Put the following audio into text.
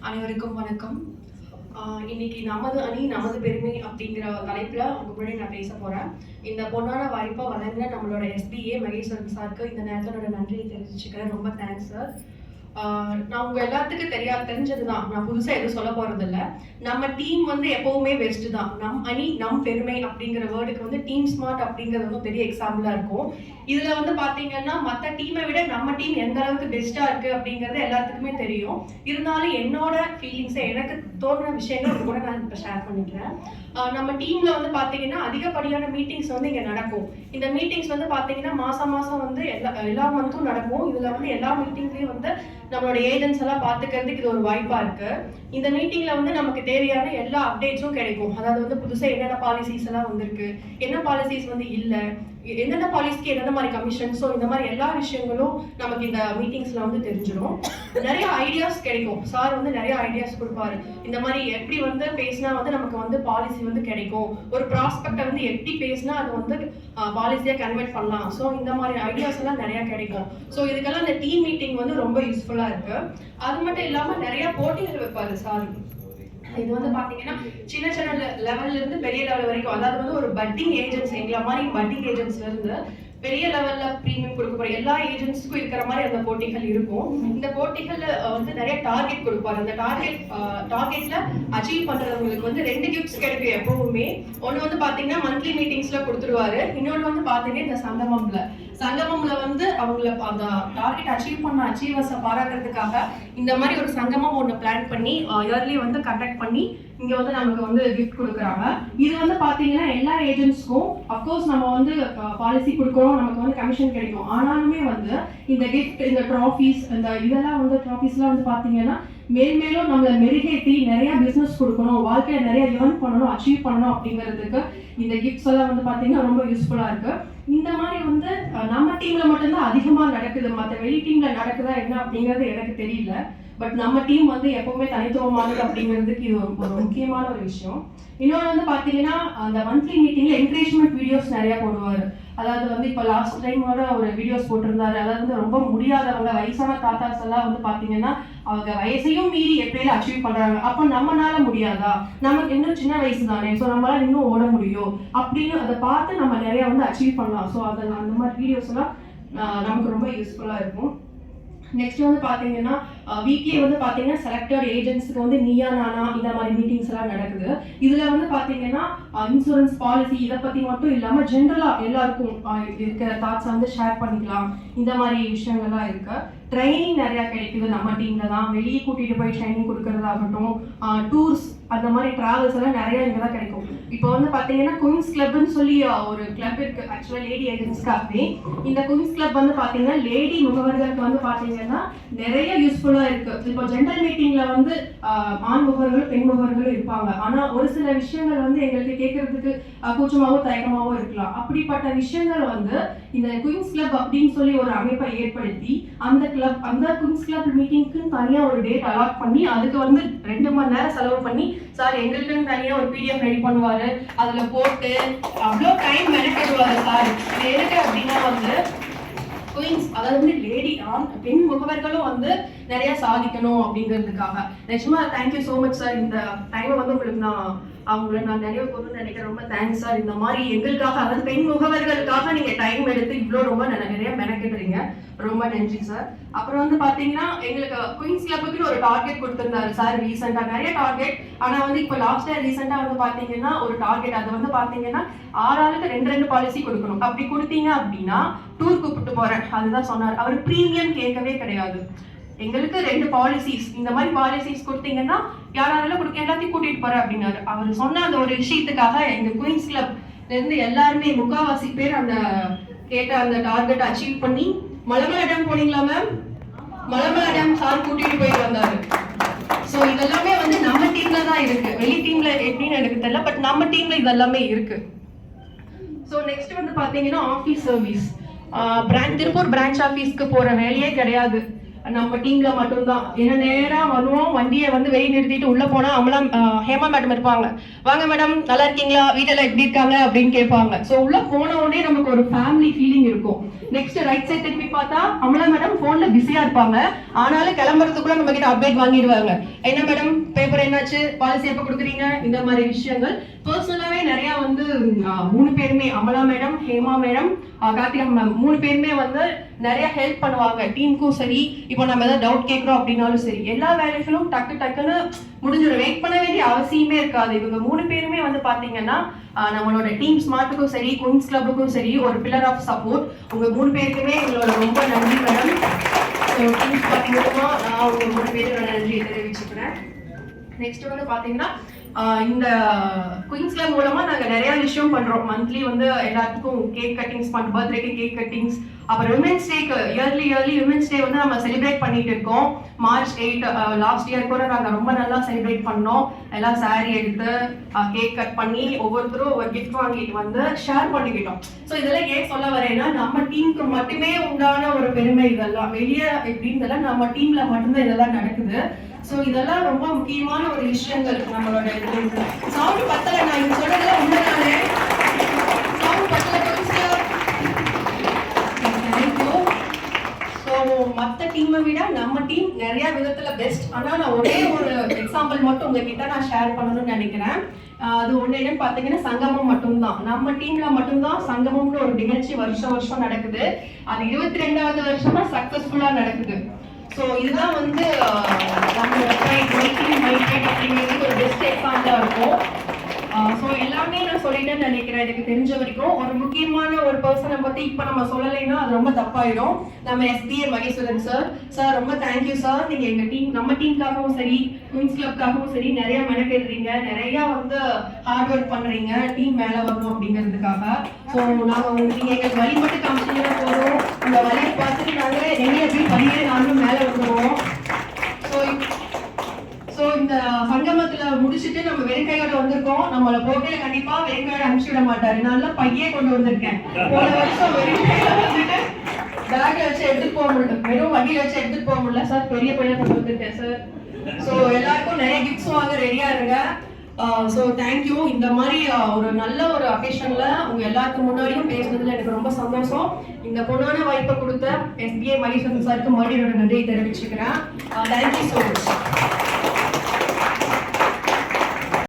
அனைவருக்கும் வணக்கம். ஆஹ் இன்னைக்கு நமது அணி நமது பெருமை அப்படிங்கிற தலைப்புல உங்க முன்னாடி நான் பேச போறேன். இந்த பொண்ணான வாய்ப்பை வழங்கின நம்மளோட எஸ்பிஏ மகேஸ்வரன் சாருக்கு இந்த நேரத்தோட நன்றியை தெரிவிச்சுக்கிறேன். ரொம்ப தேங்க்ஸ் சார் நான் உங்க எல்லாத்துக்கும் தெரியா தெரிஞ்சதுதான். நான் புதுசா எதுவும் சொல்ல போறது இல்ல நம்ம டீம் வந்து எப்பவுமே பெஸ்ட் தான். நம் அணி நம் பெருமை அப்படிங்கிற வேர்டுக்கு வந்து டீம் ஸ்மார்ட் அப்படிங்கிறது வந்து பெரிய எக்ஸாம்பிளா இருக்கும். இதுல வந்து பாத்தீங்கன்னா மத்த டீமை விட நம்ம டீம் எந்த அளவுக்கு பெஸ்டா இருக்கு அப்படிங்கறது எல்லாத்துக்குமே தெரியும். இருந்தாலும் என்னோட ஃபீலிங்ஸை எனக்கு தோணுன விஷயங்கள் கூட நான் இப்போ ஷேர் பண்ணிக்கிறேன். நம்ம டீம்ல வந்து பாத்தீங்கன்னா அதிகப்படியான மீட்டிங்ஸ் வந்து இங்க நடக்கும். இந்த மீட்டிங்ஸ் வந்து பாத்தீங்கன்னா மாசம் மாசம் வந்து எல்லா எல்லா மந்த்தும் நடக்கும். இதுல வந்து எல்லா மீட்டிங்லயும் வந்து நம்மளோட ஏஜென்ட்ஸ் எல்லாம் பாத்துக்கிறதுக்கு இது ஒரு வாய்ப்பா இருக்கு. இந்த மீட்டிங்ல வந்து நமக்கு தேவையான எல்லா அப்டேட்ஸும் கிடைக்கும். அதாவது வந்து புதுசா என்னென்ன பாலிசிஸ் எல்லாம் வந்திருக்கு என்ன பாலிசிஸ் வந்து இல்லை என்னென்ன பாலிசிக்கு என்னென்ன மாதிரி கமிஷன் ஸோ இந்த மாதிரி எல்லா விஷயங்களும் நமக்கு இந்த மீட்டிங்ஸ்ல வந்து தெரிஞ்சிடும் நிறைய ஐடியாஸ் கிடைக்கும். சார் வந்து நிறைய ஐடியாஸ் கொடுப்பாரு. இந்த மாதிரி எப்படி வந்து பேசினா வந்து நமக்கு வந்து பாலிசி வந்து கிடைக்கும். ஒரு ப்ராஸ்பெக்டை வந்து எப்படி பேசினா அது வந்து பாலிசியா கன்வெர்ட் பண்ணலாம். ஸோ இந்த மாதிரி ஐடியாஸ் எல்லாம் நிறைய கிடைக்கும். ஸோ இதுக்கெல்லாம் இந்த டீம் மீட்டிங் வந்து ரொம்ப யூஸ்ஃபுல்லா இருக்கு. அது மட்டும் இல்லாம நிறைய போட்டிகள் வைப்பாரு சார் இது வந்து பாத்தீங்கன்னா சின்ன சின்ன லெவல்ல இருந்து பெரிய லெவல் வரைக்கும் அதாவது வந்து ஒரு பட்டிங் ஏஜென்ட்ஸ் எங்களை மாதிரி பட்டிங் ஏஜென்ட்ஸ்ல இருந்து பெரிய லெவல்ல ப்ரீமியம் கொடுக்க போற எல்லா ஏஜென்ட்ஸ்க்கும் இருக்கிற மாதிரி அந்த போட்டிகள் இருக்கும். இந்த போட்டிகள்ல வந்து நிறைய டார்கெட் கொடுப்பாரு. அந்த டார்கெட் டார்கெட்ல அச்சீவ் பண்றவங்களுக்கு வந்து ரெண்டு கிஃப்ட்ஸ் கிடைக்கும் எப்பவுமே. ஒன்னு வந்து பாத்தீங்கன்னா மந்த்லி மீட்டிங்ஸ்ல கொடுத்துருவாரு. இன்னொன்னு வந்து பாத்தீங்கன்னா இந்த சந்தமம்ல சங்கமம்ல வந்து அவங்கள அந்த டார்கெட் அச்சீவ் பண்ண அச்சீவர்ஸை பாராட்டுறதுக்காக இந்த மாதிரி ஒரு சங்கமம் ஒன்று பிளான் பண்ணி இயர்லி வந்து கண்டக்ட் பண்ணி இங்க வந்து நமக்கு வந்து கிஃப்ட் கொடுக்குறாங்க. இது வந்து பாத்தீங்கன்னா எல்லா ஏஜென்ட்ஸ்க்கும் அஃப்கோர்ஸ் நம்ம வந்து பாலிசி கொடுக்குறோம் நமக்கு வந்து கமிஷன் கிடைக்கும். ஆனாலுமே வந்து இந்த கிஃப்ட் இந்த ட்ராஃபீஸ் இந்த இதெல்லாம் வந்து ட்ராஃபீஸ்லாம் வந்து பாத்தீங்கன்னா மேலும் நம்மளை மெருகேற்றி நிறைய பிசினஸ் கொடுக்கணும் வாழ்க்கையில நிறைய லேர்ன் பண்ணணும் அச்சீவ் பண்ணணும் அப்படிங்கிறதுக்கு இந்த கிஃப்ட்ஸ் எல்லாம் வந்து பாத்தீங்கன்னா ரொம்ப யூஸ்ஃபுல்லா இருக்கு. இந்த மாதிரி வந்து நம்ம டீம்ல மட்டும்தான் அதிகமா நடக்குது. மற்ற வெளி டீம்ல நடக்குதா என்ன அப்படிங்கிறது எனக்கு தெரியல. பட் நம்ம டீம் வந்து எப்பவுமே தனித்துவமானது அப்படிங்கிறதுக்கு இது ஒரு முக்கியமான ஒரு விஷயம். இன்னொன்று வந்து பார்த்தீங்கன்னா அந்த மந்த்லி மீட்டிங்ல என்கரேஜ்மெண்ட் வீடியோஸ் நிறைய போடுவாரு. அதாவது வந்து இப்போ லாஸ்ட் டைமோட ஒரு வீடியோஸ் போட்டிருந்தாரு. அதாவது வந்து ரொம்ப முடியாதவங்க வயசான தாத்தாஸ் எல்லாம் வந்து பார்த்தீங்கன்னா அவங்க வயசையும் மீறி எப்படியில அச்சீவ் பண்ணுறாங்க அப்போ நம்மனால முடியாதா? நமக்கு இன்னும் சின்ன வயசு தானே ஸோ நம்மளால இன்னும் ஓட முடியும் அப்படின்னு அதை பார்த்து நம்ம நிறையா வந்து அச்சீவ் பண்ணலாம். ஸோ அதில் அந்த மாதிரி வீடியோஸ் எல்லாம் நமக்கு ரொம்ப யூஸ்ஃபுல்லாக இருக்கும். நெக்ஸ்ட் வந்து பாத்தீங்கன்னா வீக்லி வந்து பாத்தீங்கன்னா செலக்டட் ஏஜென்ட்ஸ்க்கு வந்து நீயா நானா இந்த மாதிரி மீட்டிங்ஸ் எல்லாம் நடக்குது. இதுல வந்து பாத்தீங்கன்னா இன்சூரன்ஸ் பாலிசி இதை பத்தி மட்டும் இல்லாம ஜென்ரலா எல்லாருக்கும் இருக்கிற தாட்ஸ் வந்து ஷேர் பண்ணிக்கலாம். இந்த மாதிரி விஷயங்கள்லாம் இருக்கு. ட்ரைனிங் நிறைய கிடைக்குது நம்ம டீம்ல தான். வெளியே கூட்டிட்டு போய் ட்ரைனிங் கொடுக்கறதாகட்டும் டூர்ஸ் அந்த மாதிரி டிராவல்ஸ் எல்லாம் நிறைய இங்க தான் கிடைக்கும். இப்போ வந்து பாத்தீங்கன்னா குயின்ஸ் கிளப்னு சொல்லி ஒரு கிளப் இருக்கு. ஆக்சுவலா லேடி ஏஜென்ட்ஸ்க்காகவே இந்த குயின்ஸ் கிளப் வந்து பாத்தீங்கன்னா லேடி முகவர்களுக்கு வந்து பாத்தீங்கன்னா நிறைய யூஸ்ஃபுல்லா இருக்கு. இப்போ ஜென்ரல் மீட்டிங்ல வந்து ஆண் முகவர்களும் பெண் முகவர்களும் இருப்பாங்க. ஆனா ஒரு சில விஷயங்கள் வந்து எங்களுக்கு கேட்கறதுக்கு கூச்சமாகவும் கூச்சமாவோ தயக்கமாவோ இருக்கலாம். அப்படிப்பட்ட விஷயங்கள் வந்து இந்த குயின்ஸ் கிளப் அப்படின்னு சொல்லி ஒரு அமைப்பை ஏற்படுத்தி அந்த கிளப் அந்த குயின்ஸ் கிளப் மீட்டிங்க்கு தனியா ஒரு டேட் அலாட் பண்ணி அதுக்கு வந்து ரெண்டு மணி நேரம் செலவு பண்ணி சார் எங்களுக்குன்னு தனியா ஒரு பிடிஎஃப் ரெடி பண்ணுவாரு. அதுல போட்டு அவ்வளோ டைம் மெனக்கெடுவாரு சார். இது எதுக்கு அப்படின்னா வந்து குயின்ஸ் அதாவது வந்து லேடி ஆண் பெண் முகவர்களும் வந்து நிறைய சாதிக்கணும் அப்படிங்கிறதுக்காக. நிஜமா தேங்க்யூ ஸோ மச் சார் இந்த டைமை வந்து உங்களுக்கு நான் அவங்கள நான் நிறைய பொருள் நினைக்கிறேன். ரொம்ப தேங்க்ஸ் சார் இந்த மாதிரி எங்களுக்காக அதாவது பெண் முகவர்களுக்காக நீங்க டைம் எடுத்து இவ்வளோ ரொம்ப நிறைய மெனக்கிடுறீங்க. ரொம்ப நன்றி சார் அப்புறம் வந்து பாத்தீங்கன்னா எங்களுக்கு குயின்ஸ் கிளப்புக்கு ஒரு டார்கெட் கொடுத்திருந்தாரு சார் ரீசெண்டா நிறைய டார்கெட் ஆனா வந்து இப்போ லாஸ்ட் இயர் ரீசெண்டா வந்து பாத்தீங்கன்னா ஒரு டார்கெட் அது வந்து பாத்தீங்கன்னா ஆறு ஆளுக்கு ரெண்டு ரெண்டு பாலிசி கொடுக்கணும். அப்படி கொடுத்தீங்க அப்படின்னா டூர் கூப்பிட்டு போறேன். அதுதான் சொன்னார். அவர் ப்ரீமியம் கேட்கவே கிடையாது. எங்களுக்கு ரெண்டு பாலிசிஸ் இந்த மாதிரி பாலிசிஸ் கொடுத்தீங்கன்னா யாரால கொடுக்க எல்லாத்தையும் கூட்டிட்டு போறேன் அப்படின்னாரு. அவர் சொன்ன அந்த ஒரு விஷயத்துக்காக எங்க குயின்ஸ் கிளப் இருந்து எல்லாருமே முக்காவாசி பேர் அந்த கேட்ட அந்த டார்கெட் அச்சீவ் பண்ணி மலைமலை டேம் போனீங்களா மேம் மலமலை டேம் சார் கூட்டிட்டு போயிட்டு வந்தாரு. ஸோ இதெல்லாமே வந்து நம்ம டீம்ல தான் இருக்கு. வெளி டீம்ல எப்படின்னு எனக்கு தெரியல பட் நம்ம டீம்ல இதெல்லாமே இருக்கு. ஸோ நெக்ஸ்ட் வந்து பாத்தீங்கன்னா office service branch Tiruppur branch ஆஃபீஸ்க்கு போற வேலையே கிடையாது. நம்ம டீம்ல மட்டும்தான். ஏன்னா நேரா வருவோம் வண்டியை வந்து வெளியே நிறுத்திட்டு உள்ள போனா அவங்களாம் ஹேமா மேடம் இருப்பாங்க. வாங்க மேடம் நல்லா இருக்கீங்களா? வீட்டெல்லாம் எப்படி இருக்காங்க? அப்படின்னு கேட்பாங்க. ஸோ உள்ள போன உடனே நமக்கு ஒரு ஃபேமிலி ஃபீலிங் இருக்கும். நெக்ஸ்ட் ரைட் சைடு திருப்பி பார்த்தா அமலா மேடம் போன்ல பிஸியா இருப்பாங்க. ஆனாலும் கிளம்புறதுக்குள்ள நம்ம கிட்ட அப்டேட் வாங்கிடுவாங்க. என்ன மேடம் பேப்பர் என்னாச்சு? பாலிசி எப்ப கொடுக்குறீங்க? இந்த மாதிரி விஷயங்கள். பர்சனலாவே நிறைய வந்து மூணு பேருமே Amala madam Hema madam Karthika ma'am மூணு பேருமே வந்து நிறைய ஹெல்ப் பண்ணுவாங்க. டீமுக்கும் சரி இப்போ நம்ம ஏதாவது டவுட் கேட்குறோம் அப்படின்னாலும் சரி எல்லா வேலைகளும் டக்கு டக்குன்னு முடிஞ்சிடும். வெயிட் பண்ண வேண்டிய அவசியமே இருக்காது. இவங்க மூணு பேருமே வந்து பார்த்தீங்கன்னா நம்மளோட டீம் ஸ்மார்ட்டுக்கும் சரி குயின்ஸ் கிளப்புக்கும் சரி ஒரு பில்லர் ஆஃப் சப்போர்ட் உங்க மூணு பேருக்குமே எங்களோட ரொம்ப நன்றி மேடம் டீம் ஸ்மார்ட் நான் உங்க மூணு பேரோட நன்றியை தெரிவிச்சுக்கிறேன். நெக்ஸ்ட் வந்து பாத்தீங்கன்னா இந்த குயின்ஸ்லேண்ட் மூலமா நாங்க நிறைய விஷயம் பண்றோம். மந்த்லி வந்து எல்லாத்துக்கும் கேக் கட்டிங்ஸ் பண் பர்த்டேக்கு கேக் கட்டிங்ஸ் அப்புறம் விமென்ஸ் டேக்கு இயர்லி இயர்லி விமென்ஸ் டே வந்து நம்ம செலிப்ரேட் பண்ணிட்டு இருக்கோம். மார்ச் எயிட் லாஸ்ட் இயர் கூட நாங்கள் ரொம்ப நல்லா செலிப்ரேட் பண்ணோம். எல்லாம் சாரி எடுத்து uh, கேக் கட் பண்ணி ஒவ்வொருத்தரும் ஒவ்வொரு கிஃப்ட் வாங்கிட்டு வந்து ஷேர் பண்ணிக்கிட்டோம். ஸோ இதெல்லாம் ஏன் சொல்ல வரேன்னா நம்ம டீமுக்கு மட்டுமே உண்டான ஒரு பெருமை இதெல்லாம். வெளியே எப்படின்னு நம்ம டீம்ல மட்டும்தான் இதெல்லாம் நடக்குது. ஸோ இதெல்லாம் ரொம்ப முக்கியமான ஒரு விஷயங்கள் நம்மளோட சவுண்ட் பத்தல நான் இது சொல்றதுல உண்மைதானே? மற்ற டீமை விட நம்ம டீம் நிறைய விதத்துல பெஸ்ட் ஆனால் நான் ஒரே ஒரு எக்ஸாம்பிள் மட்டும் உங்ககிட்ட நான் ஷேர் பண்ணணும்னு நினைக்கிறேன். அது ஒன்று என்னன்னு பார்த்தீங்கன்னா சங்கமம் மட்டும்தான். நம்ம டீம்ல மட்டும்தான் சங்கமம்னு ஒரு நிகழ்ச்சி வருஷம் வருஷம் நடக்குது. அது இருபத்தி ரெண்டாவது வருஷமா சக்சஸ்ஃபுல்லா நடக்குது. ஸோ இதுதான் வந்து நம்ம மைண்ட் அப்படிங்கிறது ஒரு பெஸ்ட் எக்ஸாம்பிளாக இருக்கும். ஸோ எல்லாமே நான் சொல்லிட்டேன்னு நினைக்கிறேன். எனக்கு தெரிஞ்ச வரைக்கும் ஒரு முக்கியமான ஒரு பர்சனை பத்தி இப்போ நம்ம சொல்லலைன்னா அது ரொம்ப தப்பாயிடும். நம்ம எஸ்பிஏ மகேஸ்வரன் சார் சார் ரொம்ப தேங்க்யூ சார் நீங்க எங்க டீம் நம்ம டீமுக்காகவும் சரி குயின்ஸ் கிளப்காகவும் சரி நிறைய மெனக்கெடுறீங்க. நிறைய வந்து ஹார்ட் ஒர்க் பண்றீங்க. டீம் மேல வரணும் அப்படிங்கிறதுக்காக. ஸோ நாங்கள் நீங்க எங்களுக்கு வழி மட்டும் காமிச்சீங்கன்னா போதும். இந்த வழியை பார்த்துட்டு நாங்களே எங்கே எப்படி வழியே நாங்களும் மேல வந்துருவோம். இந்த சங்கமத்துல முடிச்சுட்டு நம்ம வெறுங்கையோட வந்திருக்கோம். நம்மள போகையில கண்டிப்பா வெறுங்கையோட அனுப்பிச்சு விட மாட்டாரு. நல்ல பையே கொண்டு வந்திருக்கேன். போன வருஷம் வெறுங்கையில வந்துட்டு பேக்ல வச்சு எடுத்துட்டு போக முடியல. வெறும் வண்டியில வச்சு எடுத்துட்டு போக முடியல. சார் பெரிய பையன் கொண்டு வந்திருக்கேன் சார். சோ எல்லாருக்கும் நிறைய கிஃப்ட்ஸ் வாங்க ரெடியா இருங்க. ஸோ தேங்க்யூ இந்த மாதிரி ஒரு நல்ல ஒரு அக்கேஷன்ல உங்க எல்லாருக்கும் முன்னாடியும் பேசுனதுல எனக்கு ரொம்ப சந்தோஷம். இந்த பொண்ணான வாய்ப்பை கொடுத்த எஸ்பிஐ மகேஸ்வரன் சாருக்கு மறுபடியும் என்னோட நன்றியை தெரிவிச்சுக்கிறேன். Thank you so much